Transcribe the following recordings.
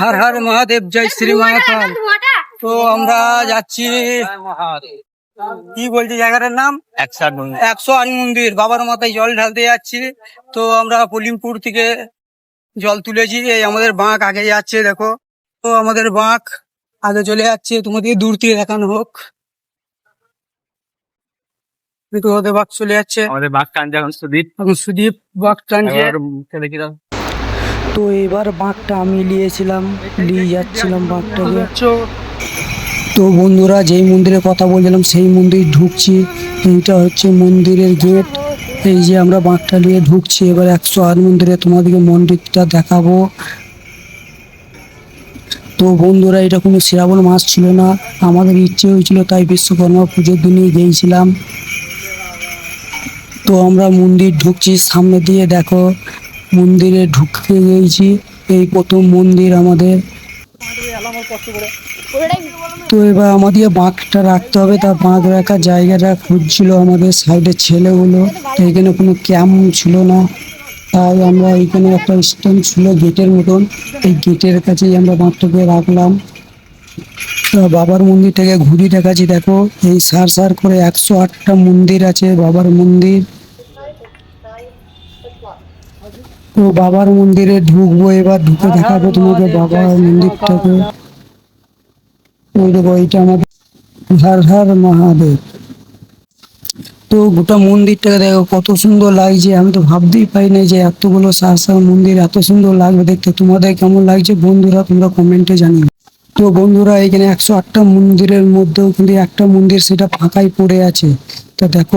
হর হর মহাদেব জয় শ্রী মহাকাল। তো আমরা যাচ্ছি কি বলছি জায়গাটার নাম? একশো আট মন্দির। বাবার মাথায় জল ঢালতে যাচ্ছি। তো আমরা পলিমপুর থেকে জল তুলেছি। এই আমাদের বাঁক আগে যাচ্ছে দেখো। তো আমাদের বাঁক আগে চলে যাচ্ছে। তোমাদের দূর থেকে দেখানো হোক। দেখো বাঘ চলে যাচ্ছে আমাদের বাঘ টানছে এখন সুদীপ। এখন সুদীপ বাঘ টানছে। মুখে দেখি তো এবার বাঘটা আমি নিয়েছিলাম নিয়ে যাচ্ছিলাম বাঘটাকে তো বন্ধুরা যেই মন্দিরের কথা বলছিলাম সেই মন্দির ঢুকছি। এইটা হচ্ছে মন্দিরের গেট। এই যে আমরা বাঘটা নিয়ে ঢুকছি এবার একশো আট মন্দিরে তোমাদেরকে মন্দিরটা দেখাবো। তো বন্ধুরা এটা কোনো শ্রাবণ মাস ছিল না। আমাদের ইচ্ছে হয়েছিল তাই বিশ্বকর্মা পুজোর দিনে গিয়েছিলাম। তো আমরা মন্দির ঢুকছি, সামনে দিয়ে দেখো মন্দিরে ঢুকে গেছি। এই প্রথম মন্দির আমাদের। তো এবার আমাদের বাঁকটা রাখতে হবে, তা বাঁক রাখার জায়গাটা খুঁজছিল আমাদের সাইডের ছেলেগুলো। এখানে কোনো ক্যাম্প ছিল না, তাই আমরা এখানে একটা স্ট্যান্ড ছিল গেটের মতন। এই গেটের কাছেই আমরা বাঁকটাকে রাখলাম। বাবার মন্দিরটাকে ঘুরি দেখাচ্ছি, দেখো। এই সার সার করে একশো আটটা মন্দির আছে, বাবার মন্দির। তো বাবার মন্দিরে ঢুকবো এবার ঢুকে দেখাবো তোমাকে বাবার মন্দিরটাকে। দেখো এইটা আমাদের হর হর মহাদেব। তো গোটা মন্দিরটাকে দেখো কত সুন্দর লাগছে। আমি তো ভাবতেই পারি না যে এতগুলো সার সার মন্দির এত সুন্দর লাগবে দেখতে। তোমাদের কেমন লাগছে বন্ধুরা তোমরা কমেন্টে জানিও। তো বন্ধুরা এখানে একশো আটটা মন্দিরের মধ্যেও কিন্তু একটা মন্দির সেটা ফাঁকাই পড়ে আছে। তো দেখো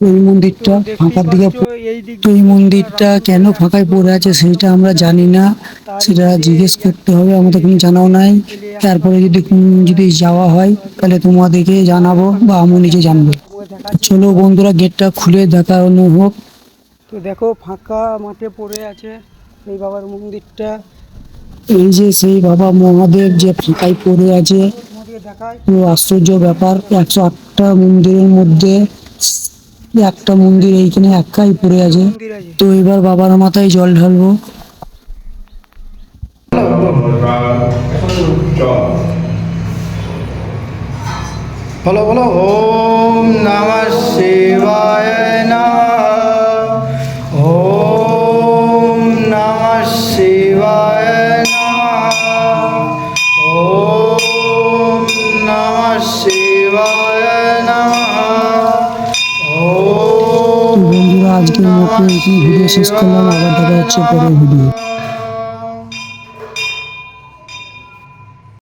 ওই মন্দিরটা ফাঁকার দিকে তো এই মন্দিরটা কেন ফাঁকায় পড়ে আছে সেটা আমরা জানি না। সেটা জিজ্ঞেস করতে হবে আমাদের কোনো জানাও নাই। তারপরে যদি যদি যাওয়া হয় তাহলে তোমাদেরকে জানাব বা আমি নিজে জানব। চলো বন্ধুরা গেটটা খুলে দেখানো হোক তো দেখো ফাঁকা মাঠে পড়ে আছে এই বাবার মন্দিরটা। এই যে সেই বাবা মহাদেব যে ফাঁকায় পড়ে আছে আশ্চর্য ব্যাপার একশো আটটা মন্দিরের মধ্যে একটা মন্দির এইখানে একাই পড়ে আছে। তো এবার বাবার মাথায় জল ঢালবো। বলো বলো, ওম নম শিবায় নম। ওম নম শিবায় নম। ওম নম শিবায় নম। আজকের মতো এই ভিডিও শেষ করলাম। আবার দেখা হচ্ছে পরের ভিডিও